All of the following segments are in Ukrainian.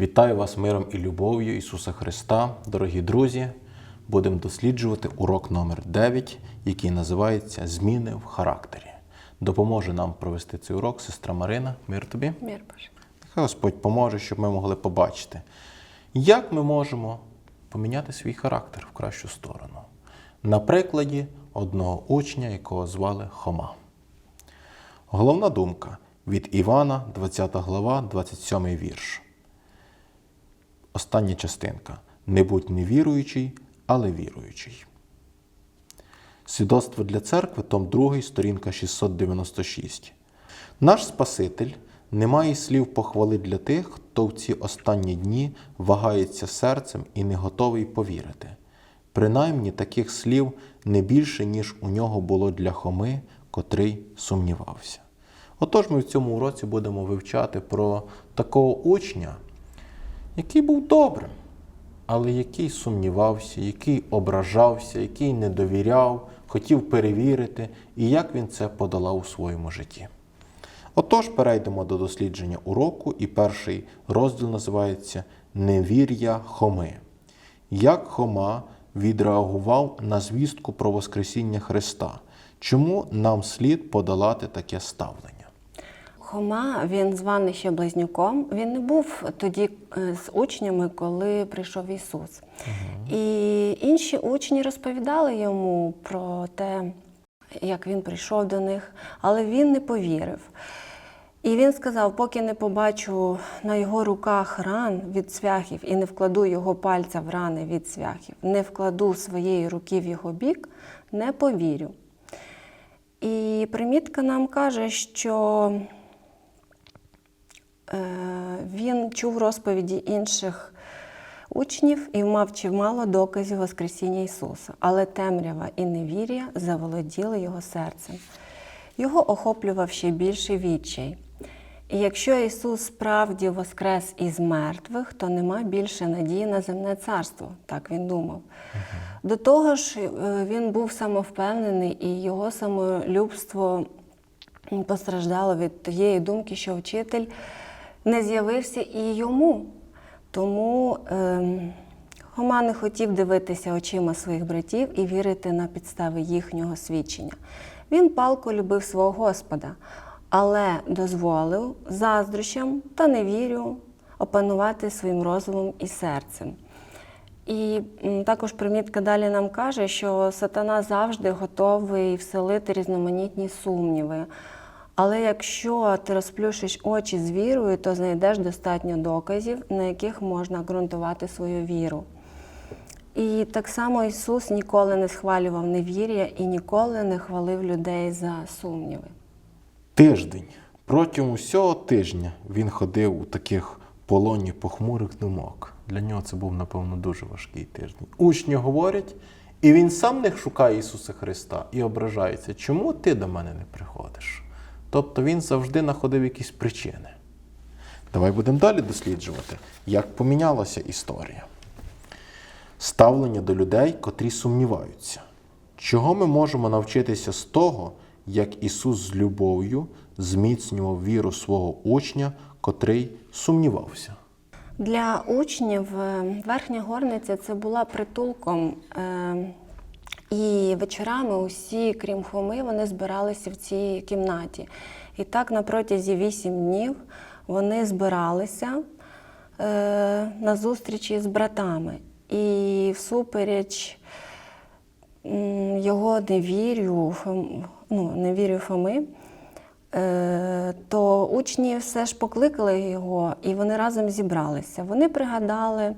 Вітаю вас миром і любов'ю Ісуса Христа, дорогі друзі. Будемо досліджувати урок номер 9, який називається Зміни в характері. Допоможе нам провести цей урок сестра Марина. Мир тобі. Мір Божий. Нехай Господь поможе, щоб ми могли побачити, як ми можемо поміняти свій характер в кращу сторону. На прикладі одного учня, якого звали Хома. Головна думка від Івана, 20 глава, 27 вірш. Остання частинка. Не будь невіруючий, але віруючий. Свідоцтво для церкви, том 2, сторінка 696. Наш Спаситель не має слів похвали для тих, хто в ці останні дні вагається серцем і не готовий повірити. Принаймні таких слів не більше, ніж у нього було для Хоми, котрий сумнівався. Отож, ми в цьому уроці будемо вивчати про такого учня, який був добрим, але який сумнівався, який ображався, який не довіряв, хотів перевірити, і як він це подолав у своєму житті. Отож, перейдемо до дослідження уроку, і перший розділ називається Невір'я Хоми. Як Хома відреагував на звістку про Воскресіння Христа? Чому нам слід подолати таке ставлення? Хома, він званий ще близнюком. Він не був тоді е, з учнями, коли прийшов Ісус. І інші учні розповідали йому про те, як він прийшов до них, але він не повірив. І він сказав: поки не побачу на його руках ран від цвяхів і не вкладу його пальця в рани від цвяхів, не вкладу своєї руки в його бік, не повірю. І примітка нам каже, що він чув розповіді інших учнів і мав чимало доказів Воскресіння Ісуса, але темрява і невір'я заволоділи його серцем. Його охоплював ще більший відчай. І якщо Ісус справді воскрес із мертвих, то нема більше надії на земне царство, так він думав. До того ж, е, він був самовпевнений, і його самолюбство постраждало від тієї думки, що вчитель не з'явився і йому. Тому ем, Хома не хотів дивитися очима своїх братів і вірити на підстави їхнього свідчення. Він палко любив свого Господа, але дозволив заздрощам та невірю опанувати своїм розумом і серцем. І також примітка далі нам каже, що сатана завжди готовий вселити різноманітні сумніви. Але якщо ти розплющиш очі з вірою, то знайдеш достатньо доказів, на яких можна ґрунтувати свою віру. І так само Ісус ніколи не схвалював невір'я і ніколи не хвалив людей за сумніви. Тиждень. Протягом усього тижня він ходив у таких полоні похмурих думок. Для нього це був, напевно, дуже важкий тиждень. Учні говорять, і він сам не шукає Ісуса Христа і ображається, чому ти до мене не приходиш? Тобто він завжди знаходив якісь причини. Давай будемо далі досліджувати, як помінялася історія. Ставлення до людей, котрі сумніваються. Чого ми можемо навчитися з того, як Ісус з любов'ю зміцнював віру свого учня, котрий сумнівався? Для учнів е, верхня горниця це була притулком. І вечорами усі, крім Хоми, вони збиралися в цій кімнаті. І так на протязі вісім днів вони збиралися е, на зустрічі з братами. І всупереч його невір'ю, Фом- ну, невір'ю Фоми, Е, то учні все ж покликали його, і вони разом зібралися. Вони пригадали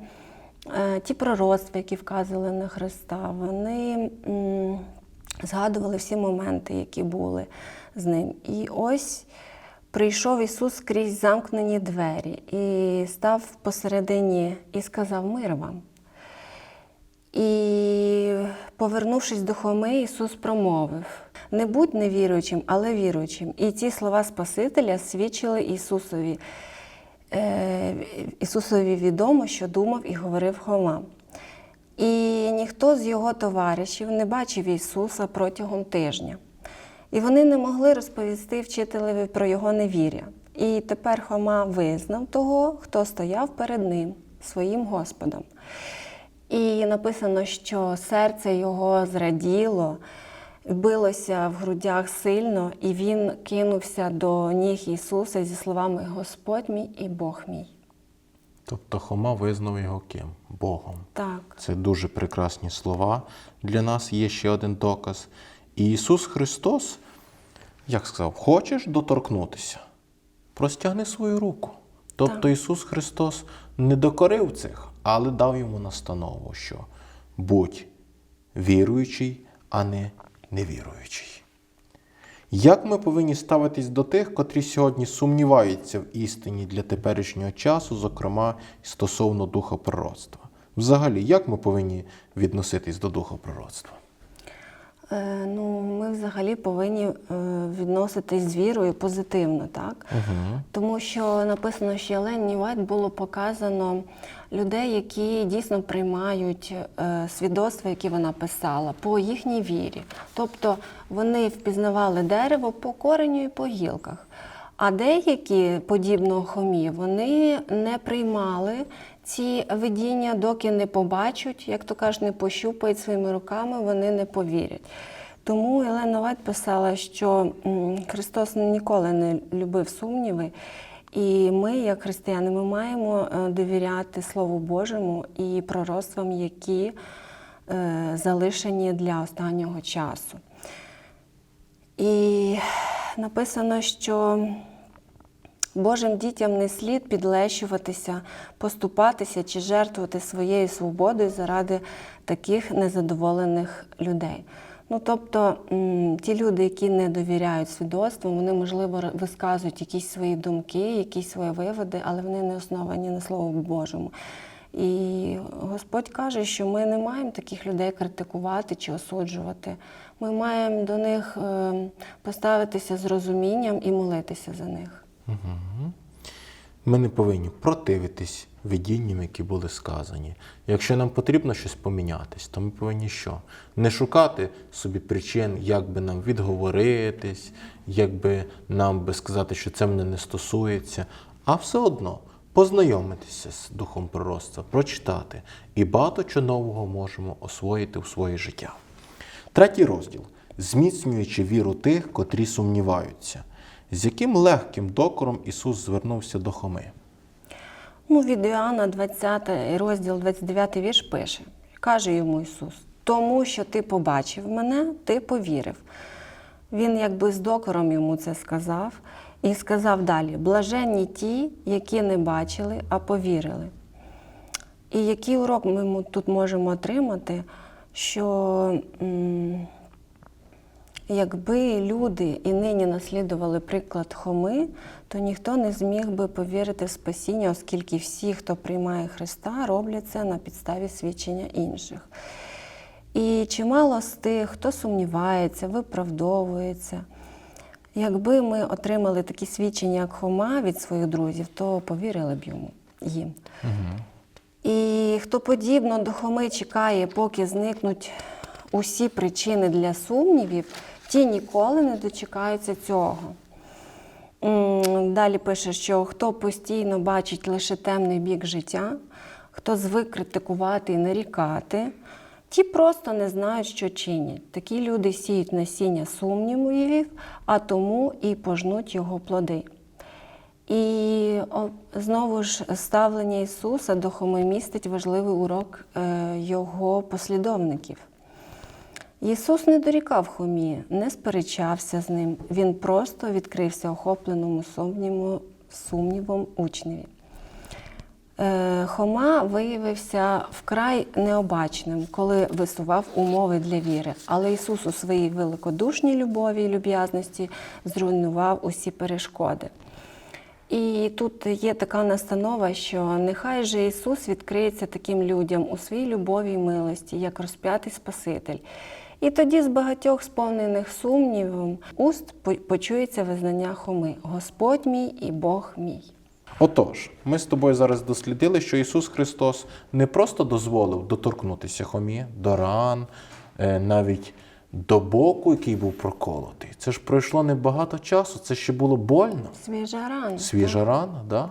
ті пророцтва, які вказували на Христа. Вони згадували всі моменти, які були з ним. І ось прийшов Ісус крізь замкнені двері і став посередині і сказав мир вам. І, повернувшись до Хоми, Ісус промовив: не будь невіруючим, але віруючим. І ці слова Спасителя свідчили Ісусові. Е, Ісусові відомо, що думав і говорив Хома. І ніхто з його товаришів не бачив Ісуса протягом тижня. І вони не могли розповісти вчителеві про його невір'я. І тепер Хома визнав того, хто стояв перед ним, своїм Господом. І написано, що серце його зраділо, билося в грудях сильно, і він кинувся до ніг Ісуса зі словами Господь мій і Бог мій. Тобто Хома визнав його ким? Богом. Так, Це дуже прекрасні слова. Для нас є ще один доказ. І Ісус Христос, як сказав, хочеш доторкнутися? Простягни свою руку. Тобто Так. Ісус Христос не докорив цих, але дав йому настанову, що будь віруючий, а не невіруючий. Як ми повинні ставитись до тих, котрі сьогодні сумніваються в істині для теперішнього часу, зокрема стосовно духа пророцтва? Взагалі, як ми повинні відноситись до духа пророцтва? Е, ну, ми взагалі повинні е, відноситись з вірою позитивно, так? Угу. Тому що написано, що Елені Вайт було показано людей, які дійсно приймають е, свідоцтва, які вона писала, по їхній вірі. Тобто вони впізнавали дерево по кореню і по гілках. А деякі, подібно хомі, вони не приймали ці видіння, доки не побачать, як то кажуть, не пощупають своїми руками, вони не повірять. Тому Елена Вайт писала, що Христос ніколи не любив сумніви, і ми, як християни, ми маємо е, довіряти Слову Божому і пророцтвам, які е, залишені для останнього часу. І написано, що Божим дітям не слід підлещуватися, поступатися чи жертвувати своєю свободою заради таких незадоволених людей. Ну, тобто, ті люди, які не довіряють свідоцтвам, вони, можливо, висказують якісь свої думки, якісь свої виводи, але вони не основані на Слову Божому. І Господь каже, що ми не маємо таких людей критикувати чи осуджувати. Ми маємо до них е, поставитися з розумінням і молитися за них. Ми не повинні противитись видінням, які були сказані. Якщо нам потрібно щось помінятись, то ми повинні що? Не шукати собі причин, як би нам відговоритись, як би нам би сказати, що це мене не стосується, а все одно познайомитися з духом пророцтва, прочитати і багато чого нового можемо освоїти у своє життя. Третій розділ зміцнюючи віру тих, котрі сумніваються. З яким легким докором Ісус звернувся до Хоми? Ну, від Іоанна 20 розділ 29 вірш пише, каже йому Ісус, тому що ти побачив мене, ти повірив. Він якби з докором йому це сказав і сказав далі: блаженні ті, які не бачили, а повірили. І який урок ми тут можемо отримати, що м, якби люди і нині наслідували приклад Хоми, то ніхто не зміг би повірити в спасіння, оскільки всі, хто приймає Христа, роблять це на підставі свідчення інших. І чимало з тих, хто сумнівається, виправдовується. Якби ми отримали такі свідчення, як Хома від своїх друзів, то повірили б йому їм. І хто подібно до Хоми чекає, поки зникнуть усі причини для сумнівів, ті ніколи не дочекаються цього. Далі пише, що хто постійно бачить лише темний бік життя, хто звик критикувати і нарікати, ті просто не знають, що чинять. Такі люди сіють насіння сумнівів, а тому і пожнуть його плоди. І знову ж ставлення Ісуса до Хоми містить важливий урок е, його послідовників. Ісус не дорікав Хомі, не сперечався з ним. Він просто відкрився охопленому сумнівом, сумнівом учневі. Е, Хома виявився вкрай необачним, коли висував умови для віри. Але Ісус у своїй великодушній любові і люб'язності зруйнував усі перешкоди. І тут є така настанова, що нехай же Ісус відкриється таким людям у своїй любові і милості, як розп'ятий Спаситель. І тоді з багатьох сповнених сумнівом уст почується визнання Хоми Господь мій і Бог мій. Отож, ми з тобою зараз дослідили, що Ісус Христос не просто дозволив доторкнутися Хомі до ран, е, навіть до боку, який був проколотий. Це ж пройшло небагато часу, це ще було больно. Свіжа рана. Свіжа рана, да?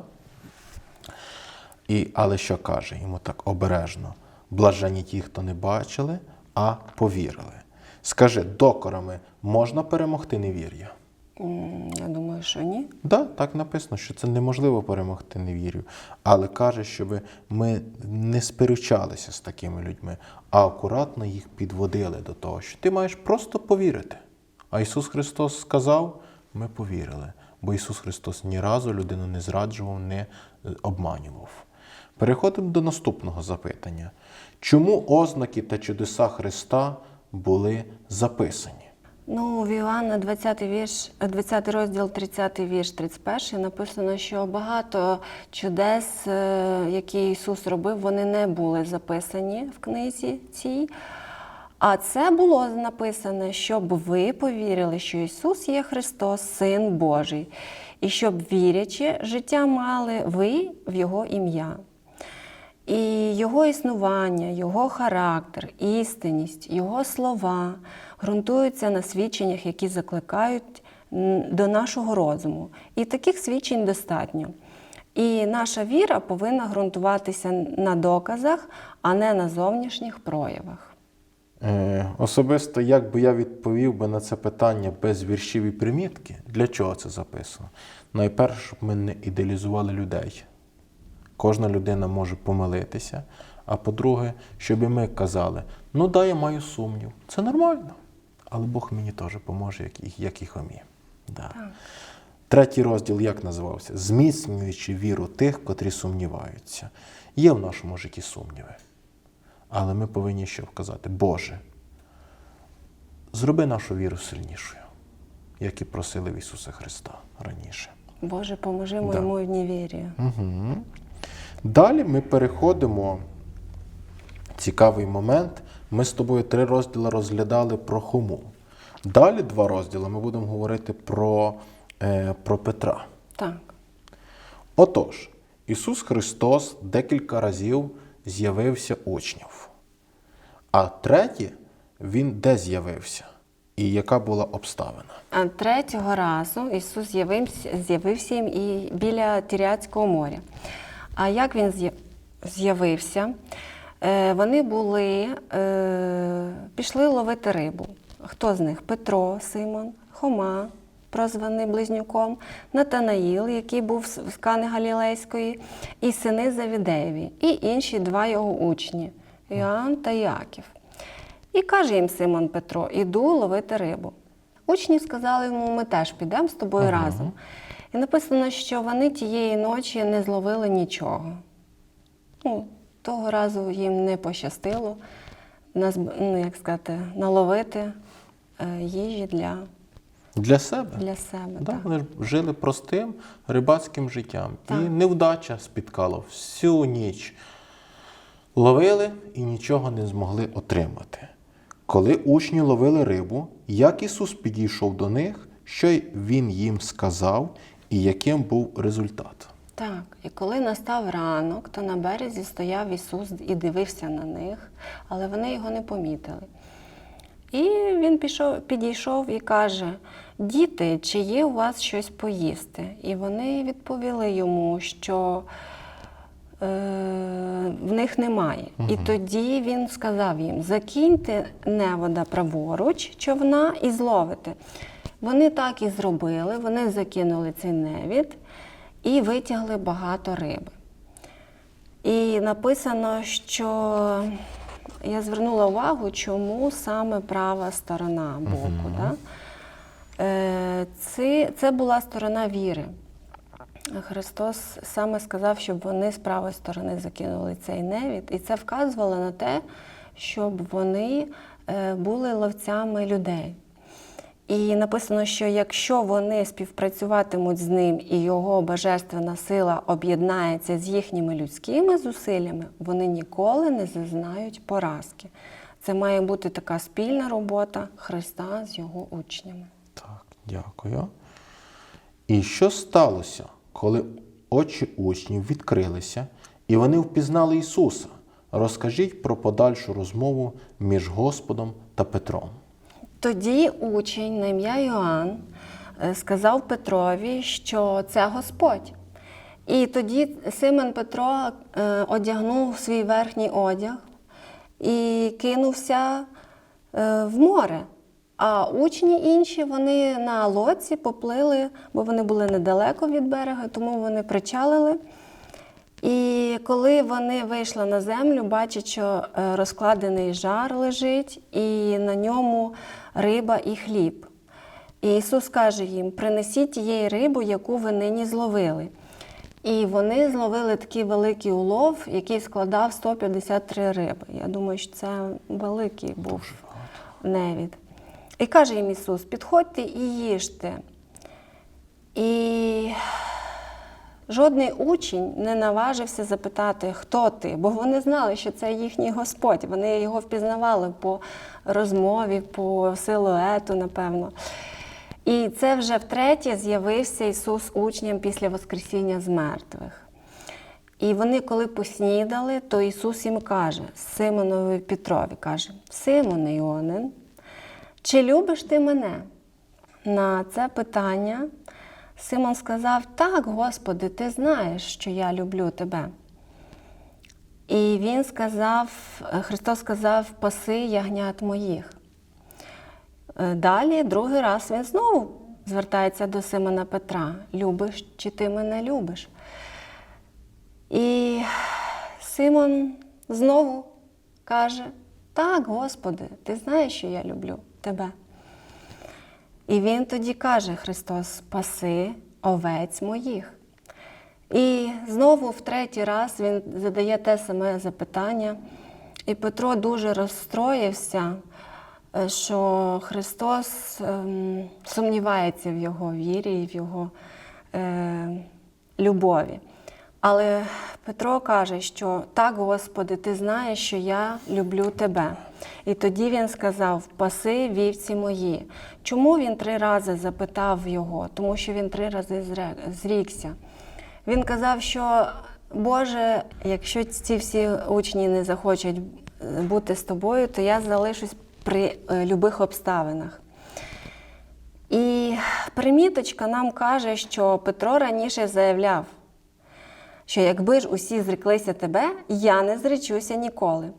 І, але що каже йому так обережно? Блажені ті, хто не бачили, а повірили. Скажи, докорами можна перемогти невір'я? Я думаю, що ні. Да, так написано, що це неможливо перемогти невір'ю. Але каже, щоб ми не сперечалися з такими людьми, а акуратно їх підводили до того, що ти маєш просто повірити. А Ісус Христос сказав, ми повірили. Бо Ісус Христос ні разу людину не зраджував, не е, обманював. Переходимо до наступного запитання. Чому ознаки та чудеса Христа були записані? Ну, в Іоанна 20 вірш, 20 розділ, 30 вірш, 31 написано, що багато чудес, е, які Ісус робив, вони не були записані в книзі цій. А це було написане, щоб ви повірили, що Ісус є Христос, Син Божий, і щоб вірячи, життя мали ви в Його ім'я. І його існування, його характер, істинність, його слова ґрунтуються на свідченнях, які закликають до нашого розуму. І таких свідчень достатньо. І наша віра повинна ґрунтуватися на доказах, а не на зовнішніх проявах. Е, особисто, як би я відповів би на це питання без віршів і примітки, для чого це записано? Найперше, щоб ми не ідеалізували людей. Кожна людина може помилитися. А по-друге, щоб і ми казали, ну да, я маю сумнів. Це нормально. Але Бог мені теж поможе, як, і- як і хомі. Да. Третій розділ як називався? Зміцнюючи віру тих, котрі сумніваються. Є в нашому житті сумніви. Але ми повинні що вказати? Боже, зроби нашу віру сильнішою, як і просили в Ісуса Христа раніше. Боже, поможи Да. моєму невір'ю. Угу. Далі ми переходимо. Цікавий момент. Ми з тобою три розділи розглядали про Хому. Далі два розділи ми будемо говорити про, е, про Петра. Так. Отож, Ісус Христос декілька разів з'явився учнів. А третє, Він де з'явився? І яка була обставина? А третього разу Ісус з'явився, з'явився їм і біля Тіряцького моря. А як він з'явився? Е, Вони були, е, пішли ловити рибу. Хто з них? Петро, Симон, Хома, прозваний близнюком, Натанаїл, який був з Кани Галілейської, і сини Завідеєві, і інші два його учні Іоанн та Яків. І каже їм Симон Петро: іду ловити рибу. Учні сказали йому, ми теж підемо з тобою разом. І написано, що вони тієї ночі не зловили нічого. Ну, того разу їм не пощастило назб- ну, як сказати, наловити е, їжі для, Для себе. для себе. Да, так. вони жили простим рибацьким життям. Так. І невдача спіткала всю ніч. Ловили і нічого не змогли отримати. Коли учні ловили рибу, як Ісус підійшов до них, що й Він їм сказав, і яким був результат? Так, і коли настав ранок, то на березі стояв Ісус і дивився на них, але вони його не помітили. І він пішов, підійшов і каже: Діти, чи є у вас щось поїсти? І вони відповіли йому, що е, в них немає. І тоді він сказав їм: закиньте невода праворуч човна і зловите. Вони так і зробили, вони закинули цей невід і витягли багато риби. І написано, що я звернула увагу, чому саме права сторона боку. Да? Е, Це, це була сторона віри. Христос саме сказав, щоб вони з правої сторони закинули цей невід, і це вказувало на те, щоб вони е, були ловцями людей. І написано, що якщо вони співпрацюватимуть з ним і його божественна сила об'єднається з їхніми людськими зусиллями, вони ніколи не зазнають поразки. Це має бути така спільна робота Христа з його учнями. Так, дякую. І що сталося, коли очі учнів відкрилися і вони впізнали Ісуса? Розкажіть про подальшу розмову між Господом та Петром. Тоді учень на ім'я Йоанн е, сказав Петрові, що це Господь. І тоді Симон Петро е, одягнув свій верхній одяг і кинувся е, в море. А учні інші вони на лодці поплили, бо вони були недалеко від берега, тому вони причалили. І коли вони вийшли на землю, бачать, що розкладений жар лежить, і на ньому риба і хліб. І Ісус каже їм: принесіть тієї риби, яку ви нині зловили. І вони зловили такий великий улов, який складав 153 риби. Я думаю, що це великий був невід. І каже їм Ісус: підходьте і їжте. І жодний учень не наважився запитати, хто ти, бо вони знали, що це їхній Господь. Вони його впізнавали по розмові, по силуету, напевно. І це вже втретє з'явився Ісус учням після Воскресіння з мертвих. І вони, коли поснідали, то Ісус їм каже, Симонові Петрові каже: Симоне Іонин, чи любиш ти мене? На це питання Симон сказав: Так, Господи, ти знаєш, що я люблю тебе. І він сказав, Христос сказав, паси ягнят моїх. Е, Далі, другий раз він знову звертається до Симона Петра: Любиш чи ти мене любиш? І Симон знову каже: Так, Господи, ти знаєш, що я люблю тебе. І він тоді каже Христос: Паси овець моїх. І знову в третій раз він задає те саме запитання. І Петро дуже розстроївся, е, що Христос ем, сумнівається в його вірі і в його е, любові. Але Петро каже, що так, Господи, ти знаєш, що я люблю тебе. І тоді він сказав: Паси вівці мої. Чому він три рази запитав його? Тому що він три рази зрікся. Він казав, що Боже, якщо ці всі учні не захочуть бути з тобою, то я залишусь при е, любих обставинах. І приміточка нам каже, що Петро раніше заявляв, що якби ж усі зреклися тебе, я не зречуся ніколи.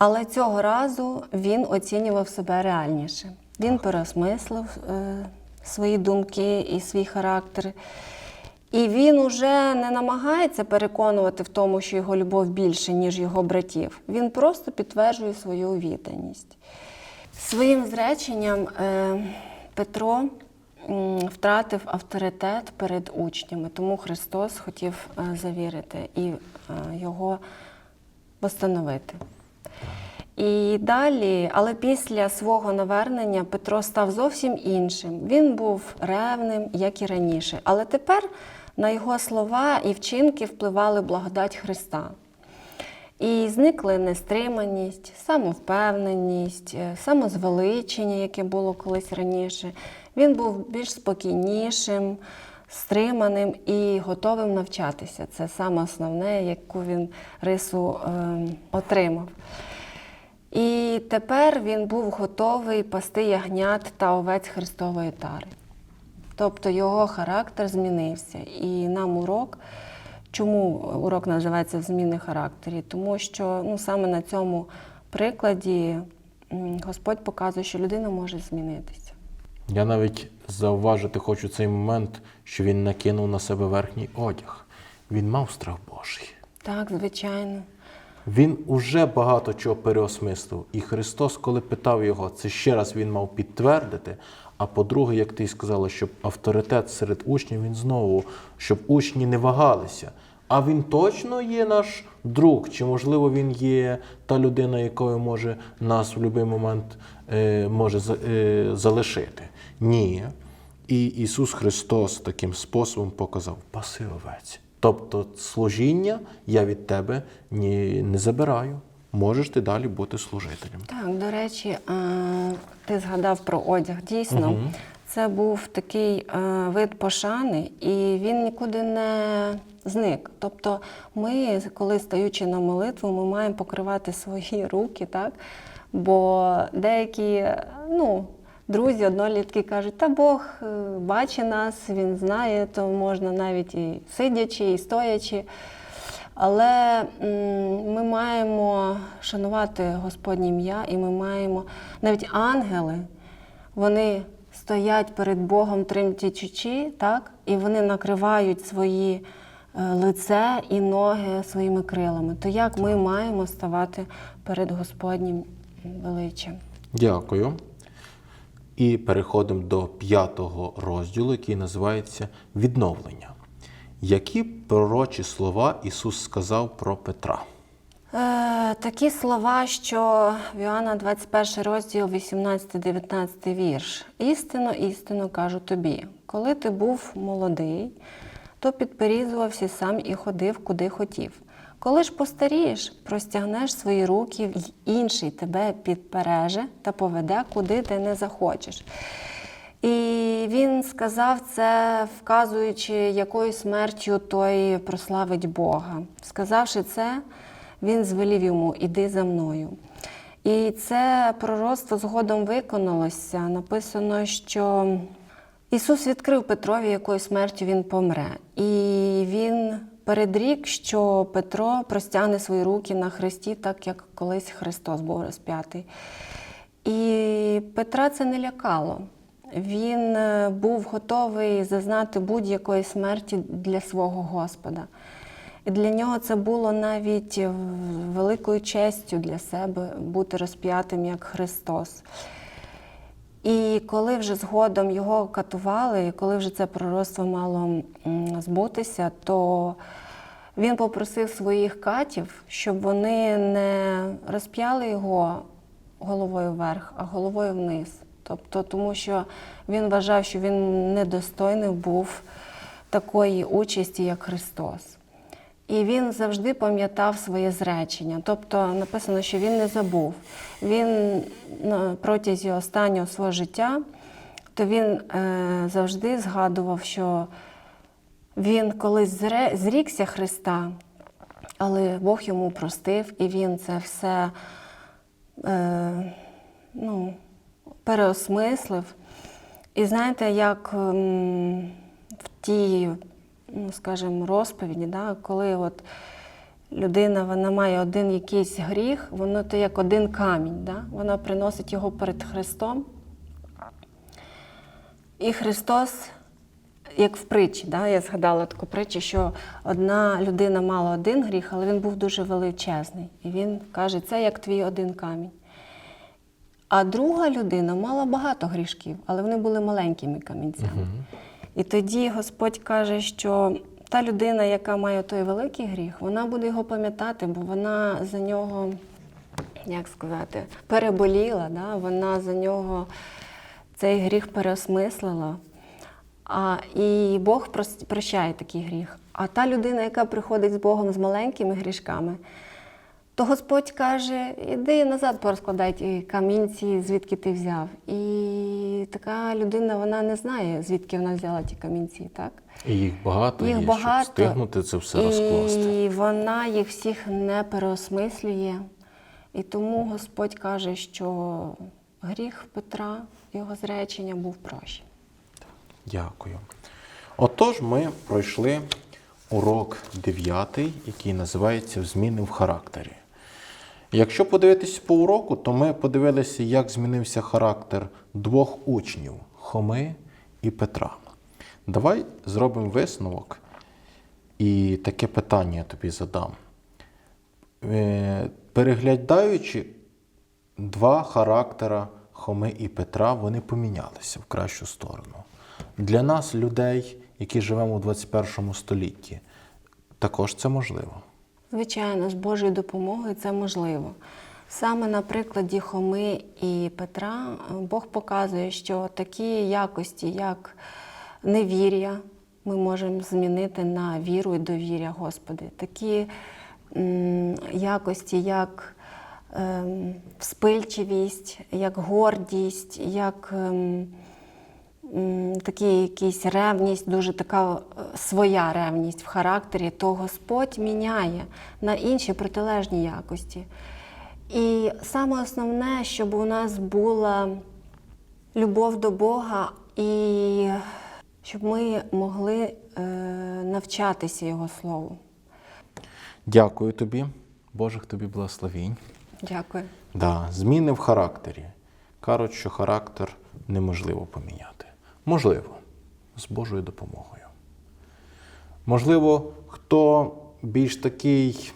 Але цього разу він оцінював себе реальніше. Він переосмислив е, свої думки і свій характер. І він уже не намагається переконувати в тому, що його любов більше, ніж його братів. Він просто підтверджує свою відданість. Своїм зреченням е, Петро втратив авторитет перед учнями, тому Христос хотів е, завірити і е, його постановити. І далі, але після свого навернення Петро став зовсім іншим. Він був ревним, як і раніше. Але тепер на його слова і вчинки впливали благодать Христа. І зникли нестриманість, самовпевненість, е, самозвеличення, яке було колись раніше. Він був більш спокійнішим, стриманим і готовим навчатися. Це саме основне, яку він рису е, отримав. І тепер він був готовий пасти ягнят та овець Христової тари. Тобто його характер змінився. І нам урок, чому урок називається в зміни характері? Тому що ну, саме на цьому прикладі Господь показує, що людина може змінитися. Я навіть зауважити хочу цей момент, що він накинув на себе верхній одяг. Він мав страх Божий. Так, звичайно. Він уже багато чого переосмислив. І Христос, коли питав його, це ще раз він мав підтвердити. А по-друге, як ти й сказала, щоб авторитет серед учнів, він знову, щоб учні не вагалися. А він точно є наш друг, чи можливо він є та людина, якою може нас в будь-який момент е, може е, залишити? Ні. І Ісус Христос таким способом показав паси овець. Тобто служіння я від тебе ні, не забираю. Можеш ти далі бути служителем. Так, до речі, е, ти згадав про одяг. Дійсно, це був такий е, вид пошани, і він нікуди не зник. Тобто, ми, коли стаючи на молитву, ми маємо покривати свої руки, так? Бо деякі, ну, друзі, однолітки кажуть, та Бог е, бачить нас, Він знає, то можна навіть і сидячи, і стоячи. Але ми маємо шанувати Господнє ім'я, і ми маємо навіть ангели, вони стоять перед Богом тремтячи, так? і вони накривають свої е, лице і ноги своїми крилами. То як ми маємо ставати перед Господнім величчям? Дякую. І переходимо до п'ятого розділу, який називається Відновлення. Які пророчі слова Ісус сказав про Петра? Е, такі слова, що в Іоанна 21 розділ, 18-19 вірш. Істинно, істинно кажу тобі, коли ти був молодий, то підперізувався сам і ходив, куди хотів. Коли ж постарієш, простягнеш свої руки, й інший тебе підпереже та поведе, куди ти не захочеш. І він сказав це, вказуючи, якою смертю той прославить Бога. Сказавши це, він звелів йому Іди за мною. І це пророцтво згодом виконалося. Написано, що Ісус відкрив Петрові, якою смертю він помре. І він передрік, що Петро простягне свої руки на хресті, так як колись Христос був розп'ятий. І Петра це не лякало. Він е, був готовий зазнати будь-якої смерті для свого Господа. І для нього це було навіть великою честю для себе бути розп'ятим як Христос. І коли вже згодом його катували, і коли вже це пророцтво мало збутися, то він попросив своїх катів, щоб вони не розп'яли його головою вверх, а головою вниз. Тобто, тому що він вважав, що він недостойний був такої участі, як Христос. І він завжди пам'ятав своє зречення. Тобто написано, що він не забув. Він протязі останнього свого життя, то він е, завжди згадував, що він колись зрікся Христа, але Бог йому простив, і він це все е, ну, переосмислив. І знаєте, як в тій, ну, скажімо, розповіді, да, коли от людина вона має один якийсь гріх, воно то як один камінь, да? вона приносить його перед Христом. І Христос, як в притчі, да? я згадала таку притчу, що одна людина мала один гріх, але він був дуже величезний. І він каже, це як твій один камінь. А друга людина мала багато грішків, але вони були маленькими камінцями. І тоді Господь каже, що та людина, яка має той великий гріх, вона буде його пам'ятати, бо вона за нього, як сказати, переболіла, да? вона за нього цей гріх переосмислила. А, і Бог прощає такий гріх. А та людина, яка приходить з Богом з маленькими грішками, то Господь каже: іди назад порозкладай ті камінці, звідки ти взяв. І така людина вона не знає, звідки вона взяла ті камінці, так? І їх багато Їх є, багато. щоб встигнути це все розкласти. І вона їх всіх не переосмислює. І тому Господь каже, що гріх Петра, його зречення був прощений. Дякую. Отож, ми пройшли урок 9, який називається Зміни в характері. Якщо подивитись по уроку, то ми подивилися, як змінився характер двох учнів Хоми і Петра. Давай зробимо висновок і таке питання я тобі задам. Е, Переглядаючи два характера Хоми і Петра, вони помінялися в кращу сторону. Для нас, людей, які живемо у 21 столітті, також це можливо. Звичайно, з Божою допомогою це можливо. Саме на прикладі Хоми і Петра е, Бог показує, що такі якості, як невір'я, ми можемо змінити на віру і довір'я Господи. Такі якості, як ем, вспильчивість, як гордість, як ем, м, такі якісь ревність, дуже така е, своя ревність в характері, то Господь міняє на інші протилежні якості. І саме основне, щоб у нас була любов до Бога і щоб ми могли е, навчатися Його Слову. Дякую тобі, Божих тобі благословінь. Дякую. Да, зміни в характері. Кажуть, що характер неможливо поміняти. Можливо, з Божою допомогою. Можливо, хто більш такий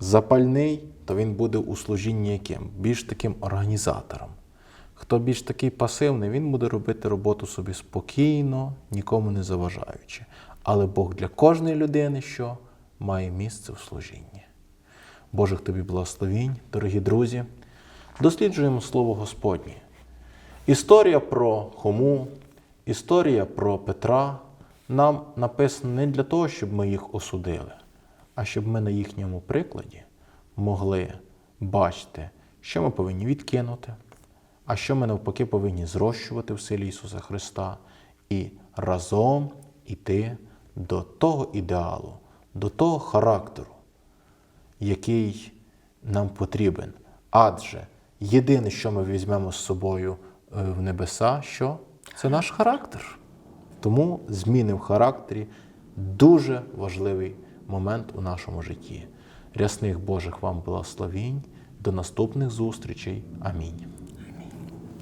запальний, то він буде у служінні яким? Більш таким організатором. Хто більш такий пасивний, він буде робити роботу собі спокійно, нікому не заважаючи. Але Бог для кожної людини, що має місце в служінні. Божих тобі благословінь, дорогі друзі. Досліджуємо Слово Господнє. Історія про Хому, історія про Петра нам написана не для того, щоб ми їх осудили, а щоб ми на їхньому прикладі могли бачити, що ми повинні відкинути, а що ми навпаки повинні зрощувати в силі Ісуса Христа і разом іти до того ідеалу, до того характеру, який нам потрібен. Адже єдине, що ми візьмемо з собою в небеса, що це наш характер. Тому зміни в характері дуже важливий момент у нашому житті. Рясних Божих вам благословінь. До наступних зустрічей. Амінь.